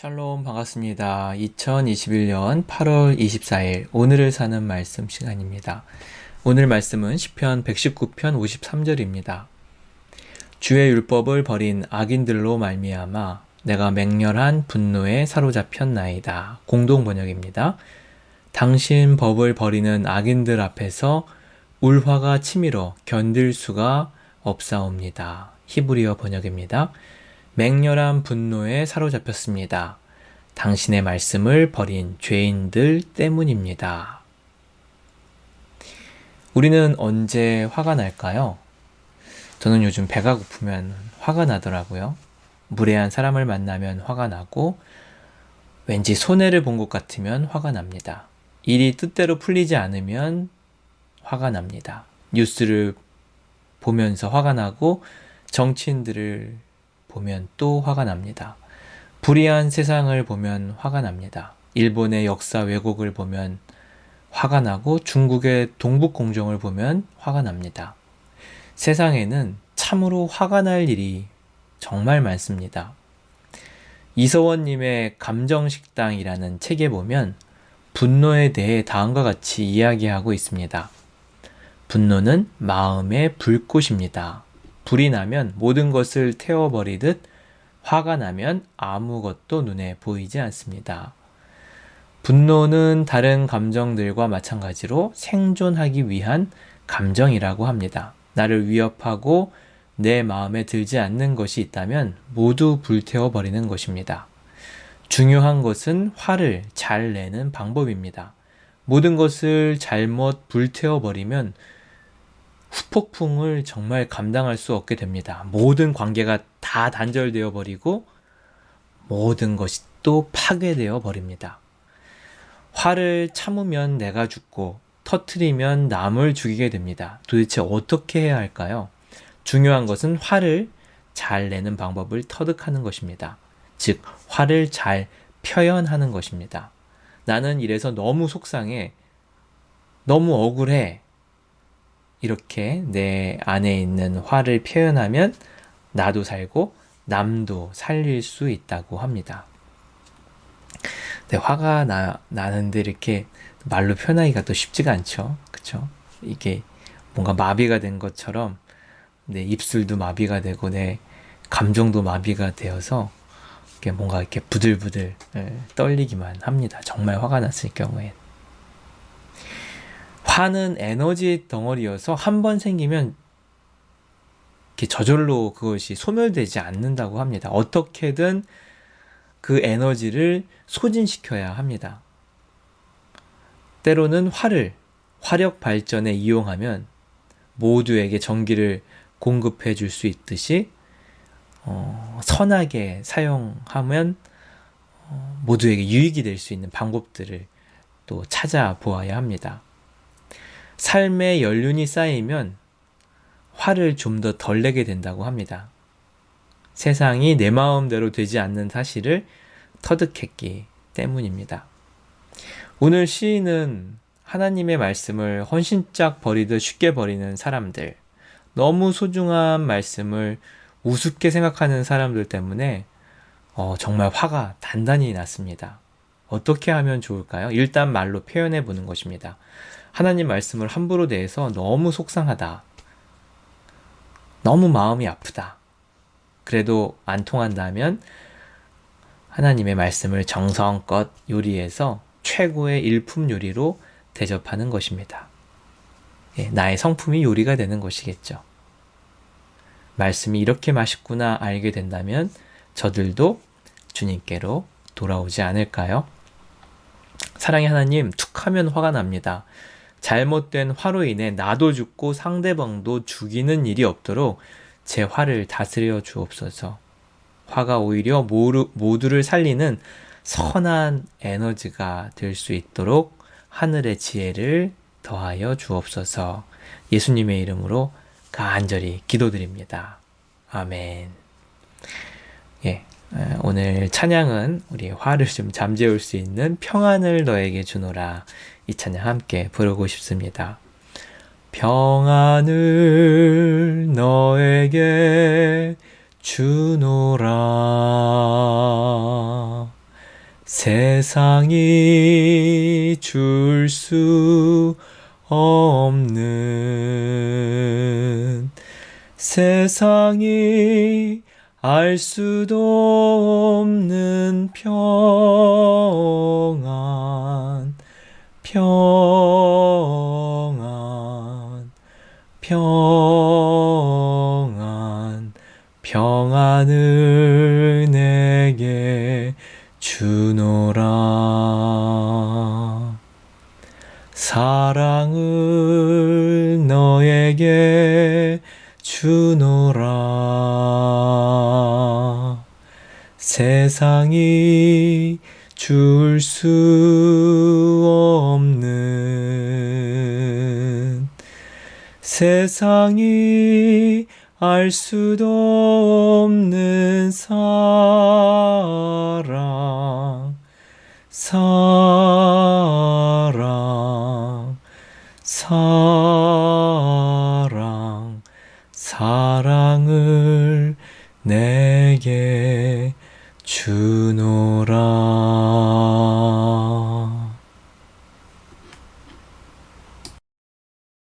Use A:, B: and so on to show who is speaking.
A: 샬롬 반갑습니다. 2021년 8월 24일 오늘을 사는 말씀 시간입니다. 오늘 말씀은 시편 119편 53절입니다. 주의 율법을 버린 악인들로 말미암아 내가 맹렬한 분노에 사로잡혔나이다. 공동 번역입니다. 당신 법을 버리는 악인들 앞에서 울화가 치밀어 견딜 수가 없사옵니다. 히브리어 번역입니다. 맹렬한 분노에 사로잡혔습니다. 당신의 말씀을 버린 죄인들 때문입니다. 우리는 언제 화가 날까요? 저는 요즘 배가 고프면 화가 나더라고요. 무례한 사람을 만나면 화가 나고, 왠지 손해를 본 것 같으면 화가 납니다. 일이 뜻대로 풀리지 않으면 화가 납니다. 뉴스를 보면서 화가 나고, 정치인들을 보면 또 화가 납니다. 불의한 세상을 보면 화가 납니다. 일본의 역사 왜곡을 보면 화가 나고 중국의 동북 공정을 보면 화가 납니다. 세상에는 참으로 화가 날 일이 정말 많습니다. 이서원님의 감정식당이라는 책에 보면 분노에 대해 다음과 같이 이야기하고 있습니다. 분노는 마음의 불꽃입니다. 불이 나면 모든 것을 태워버리듯 화가 나면 아무것도 눈에 보이지 않습니다. 분노는 다른 감정들과 마찬가지로 생존하기 위한 감정이라고 합니다. 나를 위협하고 내 마음에 들지 않는 것이 있다면 모두 불태워버리는 것입니다. 중요한 것은 화를 잘 내는 방법입니다. 모든 것을 잘못 불태워버리면 후폭풍을 정말 감당할 수 없게 됩니다. 모든 관계가 다 단절되어 버리고 모든 것이 또 파괴되어 버립니다. 화를 참으면 내가 죽고 터트리면 남을 죽이게 됩니다. 도대체 어떻게 해야 할까요? 중요한 것은 화를 잘 내는 방법을 터득하는 것입니다. 즉, 화를 잘 표현하는 것입니다. 나는 이래서 너무 속상해. 너무 억울해. 이렇게 내 안에 있는 화를 표현하면 나도 살고 남도 살릴 수 있다고 합니다. 네, 화가 나, 나는데 이렇게 말로 표현하기가 또 쉽지가 않죠. 그쵸? 이게 뭔가 마비가 된 것처럼 내 입술도 마비가 되고 내 감정도 마비가 되어서 이게 뭔가 이렇게 부들부들 예, 떨리기만 합니다. 정말 화가 났을 경우엔. 화는 에너지 덩어리여서 한 번 생기면 이렇게 저절로 그것이 소멸되지 않는다고 합니다. 어떻게든 그 에너지를 소진시켜야 합니다. 때로는 화를 화력 발전에 이용하면 모두에게 전기를 공급해 줄 수 있듯이 어, 선하게 사용하면 어, 모두에게 유익이 될 수 있는 방법들을 또 찾아보아야 합니다. 삶의 연륜이 쌓이면 화를 좀 더 덜 내게 된다고 합니다. 세상이 내 마음대로 되지 않는 사실을 터득했기 때문입니다. 오늘 시인은 하나님의 말씀을 헌신짝 버리듯 쉽게 버리는 사람들, 너무 소중한 말씀을 우습게 생각하는 사람들 때문에 어, 정말 화가 단단히 났습니다. 어떻게 하면 좋을까요? 일단 말로 표현해 보는 것입니다. 하나님 말씀을 함부로 내서 너무 속상하다. 너무 마음이 아프다. 그래도 안 통한다면 하나님의 말씀을 정성껏 요리해서 최고의 일품 요리로 대접하는 것입니다. 예, 나의 성품이 요리가 되는 것이겠죠. 말씀이 이렇게 맛있구나 알게 된다면 저들도 주님께로 돌아오지 않을까요? 사랑의 하나님, 툭 하면 화가 납니다. 잘못된 화로 인해 나도 죽고 상대방도 죽이는 일이 없도록 제 화를 다스려 주옵소서. 화가 오히려 모두를 살리는 선한 에너지가 될 수 있도록 하늘의 지혜를 더하여 주옵소서. 예수님의 이름으로 간절히 기도드립니다. 아멘. 예. 오늘 찬양은 우리 화를 좀 잠재울 수 있는 평안을 너에게 주노라. 이 찬양 함께 부르고 싶습니다. 평안을 너에게 주노라 세상이 줄 수 없는 세상이 알 수도 없는 평안 평안 평안. 평안을 내게 주노라. 사랑을 너에게 주노라 세상이 줄 수 없는 세상이 알 수도 없는 사랑 사랑 사랑. 사랑을 내게 주노라.